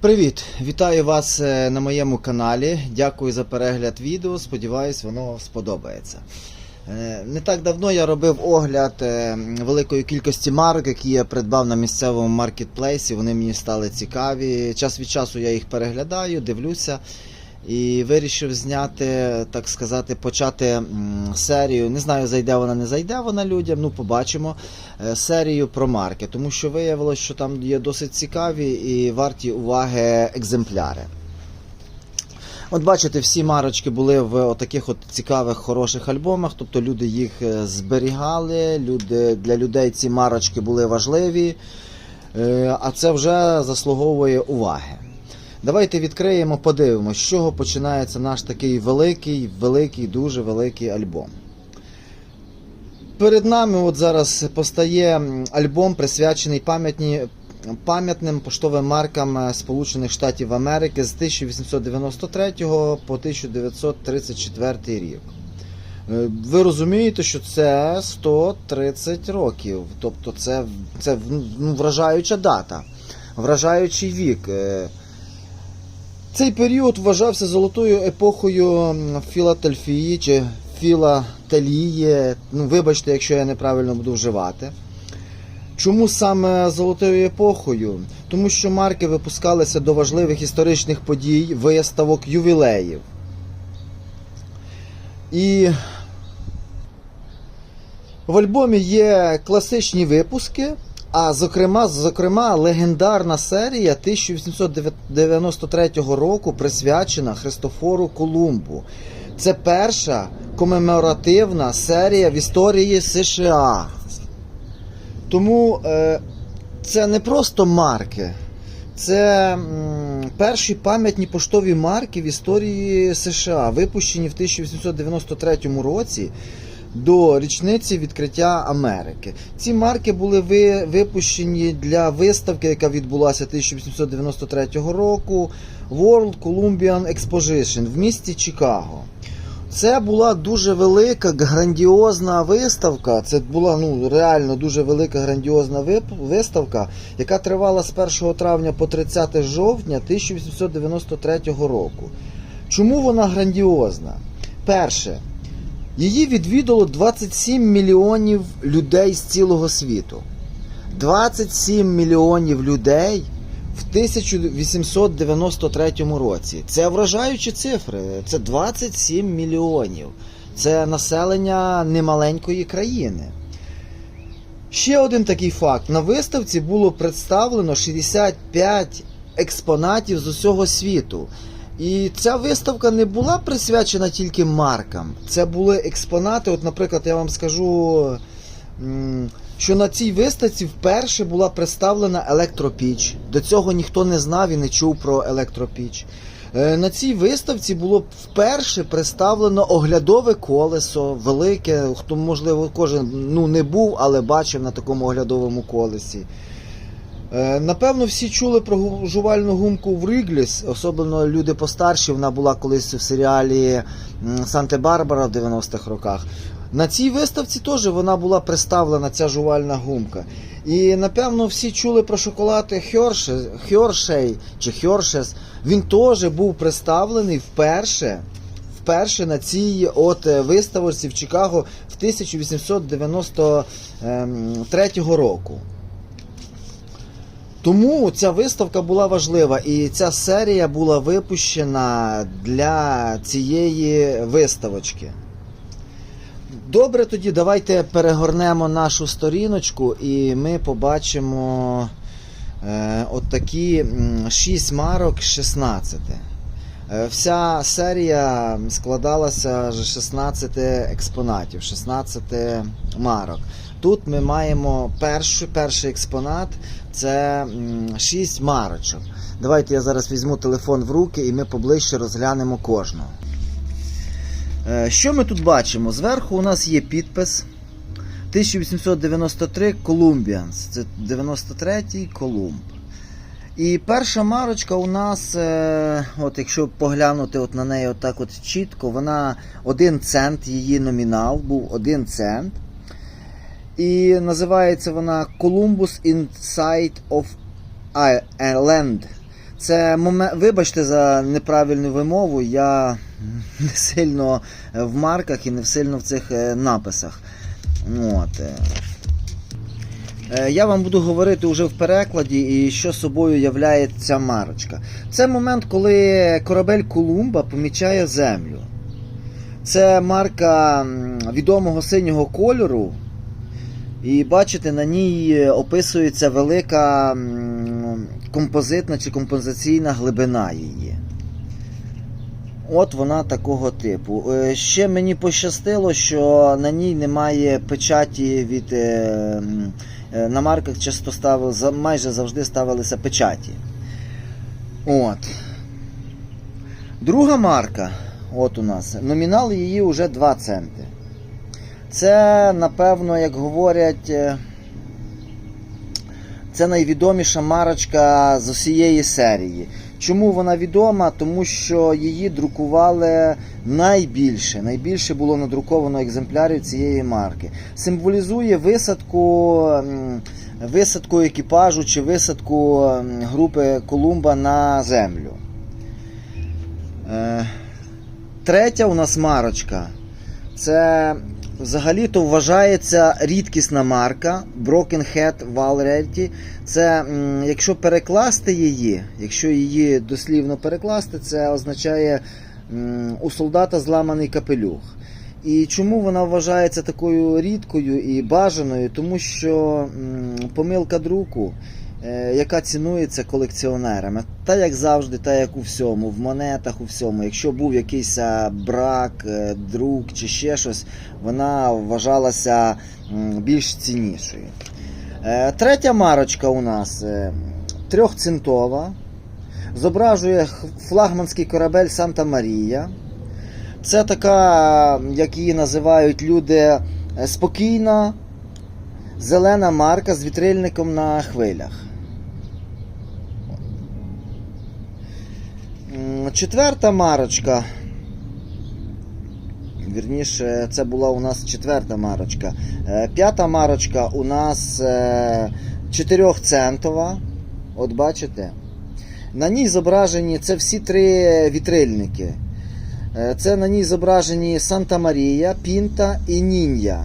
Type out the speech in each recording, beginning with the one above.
Привіт! Вітаю вас е, на моєму каналі. Дякую за перегляд відео. Сподіваюсь, воно сподобається. Е, Не так давно я робив огляд е, великої кількості марок, які я придбав на місцевому маркетплейсі. Вони мені стали цікаві. Час від часу я їх переглядаю, дивлюся. І вирішив зняти, так сказати, почати серію. Не знаю, зайде вона, не зайде вона людям. Ну, побачимо. е, Серію про марки, тому що виявилось, що там є досить цікаві і варті уваги екземпляри. От бачите, всі марочки були в таких от цікавих, хороших альбомах, тобто люди їх е, зберігали, люди, для людей ці марочки були важливі, е, а це вже заслуговує уваги. Давайте відкриємо, подивимося, з чого починається наш такий великий, великий, дуже великий альбом. Перед нами от зараз постає альбом, присвячений пам'ятні, пам'ятним поштовим маркам е, Сполучених Штатів Америки з 1893 по 1934 рік. Е, Ви розумієте, що це 130 років. Тобто це, це ну, вражаюча дата, вражаючий вік. Цей період вважався золотою епохою Філательфії чи Філателії. Ну, вибачте, якщо я неправильно буду вживати. Чому саме золотою епохою? Тому що марки випускалися до важливих історичних подій, виставок, ювілеїв. І в альбомі є класичні випуски, а зокрема, зокрема легендарна серія 1893 року присвячена Христофору Колумбу. Це перша комеморативна серія в історії США. Тому е, це не просто марки, це м, перші пам'ятні поштові марки в історії США, випущені в 1893 році до річниці відкриття Америки. Ці марки були ви, випущені для виставки, яка відбулася 1893 року World Columbian Exposition в місті Чикаго. Це була дуже велика грандіозна виставка. Це була ну реально дуже велика грандіозна виставка, яка тривала з 1 травня по 30 жовтня 1893 року. Чому вона грандіозна? Перше, її відвідало 27 мільйонів людей з цілого світу. 27 мільйонів людей в 1893 році. Це вражаючі цифри. Це 27 мільйонів. Це населення немаленької країни. Ще один такий факт: на виставці було представлено 65 експонатів з усього світу. І ця виставка не була присвячена тільки маркам. Це були експонати. От, наприклад, я вам скажу, що на цій виставці вперше була представлена електропіч. До цього ніхто не знав і не чув про електропіч. Е, На цій виставці було вперше представлено оглядове колесо, велике. Хто, можливо, кожен ну, не був, але бачив на такому оглядовому колесі. Е, Напевно, всі чули про жувальну гумку в Рігліс, особливо люди постарші. Вона була колись в серіалі Санте-Барбара в 90-х роках. На цій виставці теж вона була представлена, ця жувальна гумка. І напевно всі чули про шоколад Хьорше, Хьоршей чи Хьоршес. Він теж був представлений вперше. Вперше на цій от е, виставці в Чикаго в 1893 року. Тому ця виставка була важлива, і ця серія була випущена для цієї виставочки. Добре, тоді давайте перегорнемо нашу сторіночку і ми побачимо е, от такі 6 марок 16. Е, Вся серія складалася з 16 експонатів, 16 марок. Тут ми маємо перший, перший експонат це 6 марочок. Давайте я зараз візьму телефон в руки і ми поближче розглянемо кожну. Е, Що ми тут бачимо? Зверху у нас є підпис 1893 Columbians. Це 93-й Колумб. І перша марочка у нас, е, от якщо поглянути от на неї отак от чітко, вона 1 цент, її номінал був 1 цент. І називається вона Columbus Inside of Land. Це моме... Вибачте за неправильну вимову, я не сильно в марках і не сильно в цих е, написах. От. Е. Е, Я вам буду говорити вже в перекладі, і що собою являє ця марочка. Це момент, коли корабель Колумба помічає землю. Це марка відомого синього кольору. І бачите, на ній описується велика композитна чи композиційна глибина її. От вона такого типу. Е, Ще мені пощастило, що на ній немає печаті від. Е, На марках часто ставили, майже завжди ставилися печаті. От. Друга марка, от у нас, номінал її вже 2 центи. Це, напевно, як говорять, е, це найвідоміша марочка з усієї серії. Чому вона відома? Тому що її друкували найбільше. Найбільше було надруковано екземплярів цієї марки. Символізує висадку, висадку екіпажу чи висадку групи Колумба на землю. Е, Третя у нас марочка. Це взагалі-то вважається рідкісна марка Broken Head Valrelty. Це, якщо перекласти її, якщо її дослівно перекласти, це означає у солдата зламаний капелюх. І чому вона вважається такою рідкою і бажаною? Тому що помилка друку, яка цінується колекціонерами, та як завжди, та як у всьому, в монетах, у всьому. Якщо був якийсь брак, е, друк чи ще щось, вона вважалася більш ціннішою. Е, Третя марочка у нас е, трьохцентова. Зображує флагманський корабель Санта Марія. Це така, як її називають люди, е, спокійна зелена марка з вітрильником на хвилях. М, Четверта марочка. Вірніше, це була у нас четверта марочка. Е, П'ята марочка у нас е, чотирьохцентова. От бачите? На ній зображені це всі три вітрильники. Е, Це на ній зображені Санта Марія, Пінта і Нінья.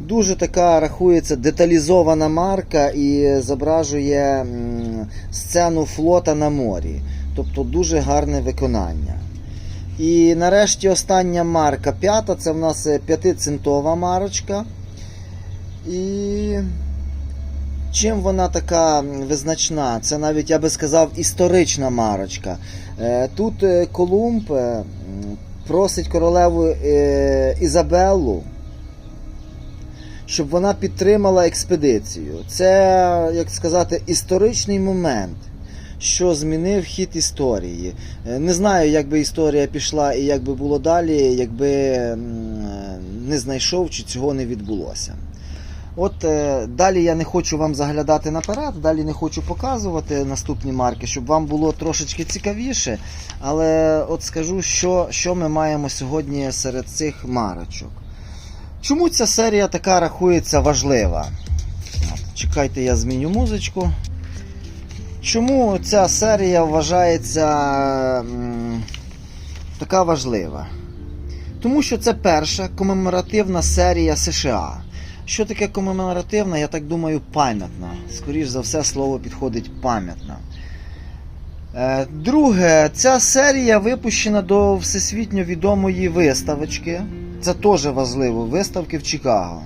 Дуже така рахується деталізована марка і зображує сцену флота на морі. Тобто дуже гарне виконання. І нарешті остання марка п'ята, це в нас е, п'ятицентова марочка. І чим вона така визначна? Це навіть, я би сказав, історична марочка. Е, Тут е, Колумб е, просить королеву е, Ізабеллу, щоб вона підтримала експедицію. Це, як сказати, історичний момент що змінив хід історії. Е, Не знаю, як би історія пішла і як би було далі, якби не знайшов чи цього не відбулося. От е, далі я не хочу вам заглядати наперед, далі не хочу показувати наступні марки, щоб вам було трошечки цікавіше. Але от скажу, що, що ми маємо сьогодні серед цих марочок. Чому ця серія така рахується важлива? От, чекайте, я зміню музичку. Чому ця серія вважається така важлива? Тому що це перша комеморативна серія США. Що таке комеморативна, я так думаю, пам'ятна. Скоріш за все, слово підходить пам'ятна. Е, Друге, ця серія випущена до всесвітньо відомої виставочки. Це теж важливо, виставки в Чикаго.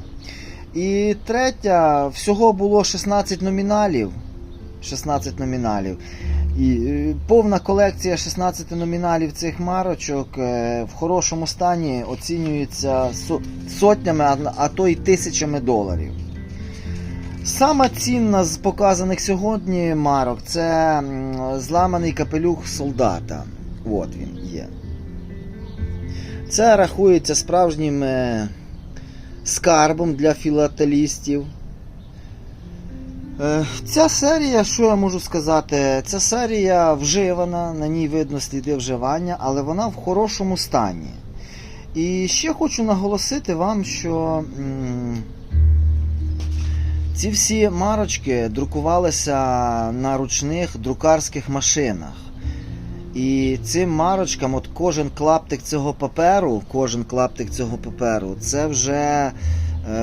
І третя, всього було 16 номіналів. 16 номіналів. І е, повна колекція 16 номіналів цих марочок е, в хорошому стані оцінюється сотнями, а- то й тисячами доларів. Сама цінна з показаних сьогодні марок це зламаний капелюх солдата. От він є. Це рахується справжнім е, скарбом для філателістів. Е, Ця серія, що я можу сказати, ця серія вживана, на ній видно сліди вживання, але вона в хорошому стані. І ще хочу наголосити вам, що Ці всі марочки друкувалися на ручних друкарських машинах. І цим марочкам, от кожен клаптик цього паперу, кожен клаптик цього паперу, це вже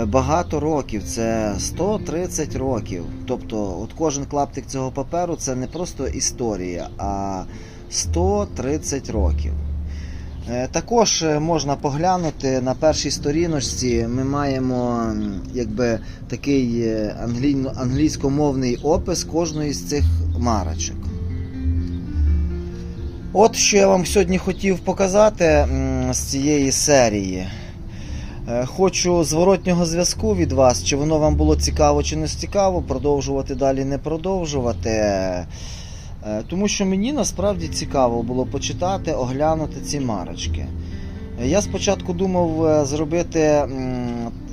багато років, це 130 років. Тобто, от кожен клаптик цього паперу це не просто історія, а 130 років. Е, Також е, можна поглянути на першій сторіночці. Ми маємо якби такий е, англійськомовний опис кожної з цих марочок. От що я вам сьогодні хотів показати з цієї серії. Е, Хочу зворотнього зв'язку від вас, чи воно вам було цікаво чи не цікаво, продовжувати далі не продовжувати. Е, Тому що мені насправді цікаво було почитати, оглянути ці марочки. Я спочатку думав е, зробити,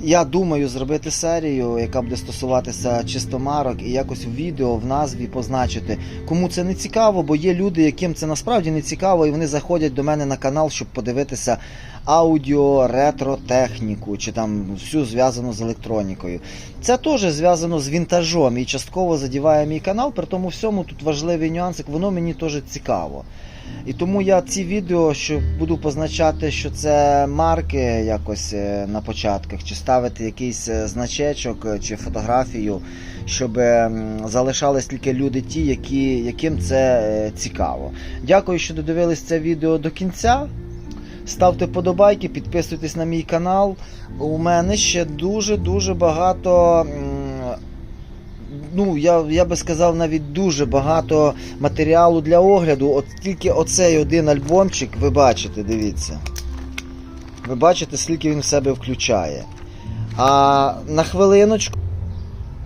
я думаю зробити серію, яка буде стосуватися чисто марок, і якось в відео в назві позначити, кому це не цікаво, бо є люди, яким це насправді не цікаво, і вони заходять до мене на канал, щоб подивитися аудіо, ретро-техніку чи там всю зв'язану з електронікою. Це теж зв'язано з вінтажом і частково задіває мій канал, при тому всьому тут важливий нюансик, воно мені теж цікаво. І тому я ці відео, що буду позначати, що це марки якось е, на початках, чи ставити якийсь е, значечок е, чи фотографію, щоб залишались тільки люди ті, які, яким це цікаво. Дякую, що додивились це відео до кінця. Ставте подобайки, підписуйтесь на мій канал. У мене ще дуже-дуже багато. Ну, я, я би сказав, навіть дуже багато матеріалу для огляду. От тільки оцей один альбомчик, ви бачите, дивіться. Ви бачите, скільки він в себе включає. А на хвилиночку,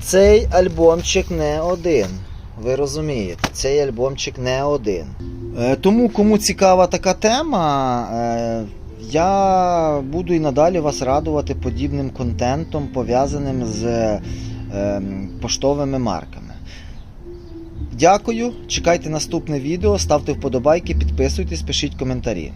цей альбомчик не один. Ви розумієте, цей альбомчик не один. Е, Тому, кому цікава така тема, е, я буду і надалі вас радувати подібним контентом, пов'язаним з поштовими марками. Дякую, чекайте наступне відео, ставте вподобайки, підписуйтесь, пишіть коментарі.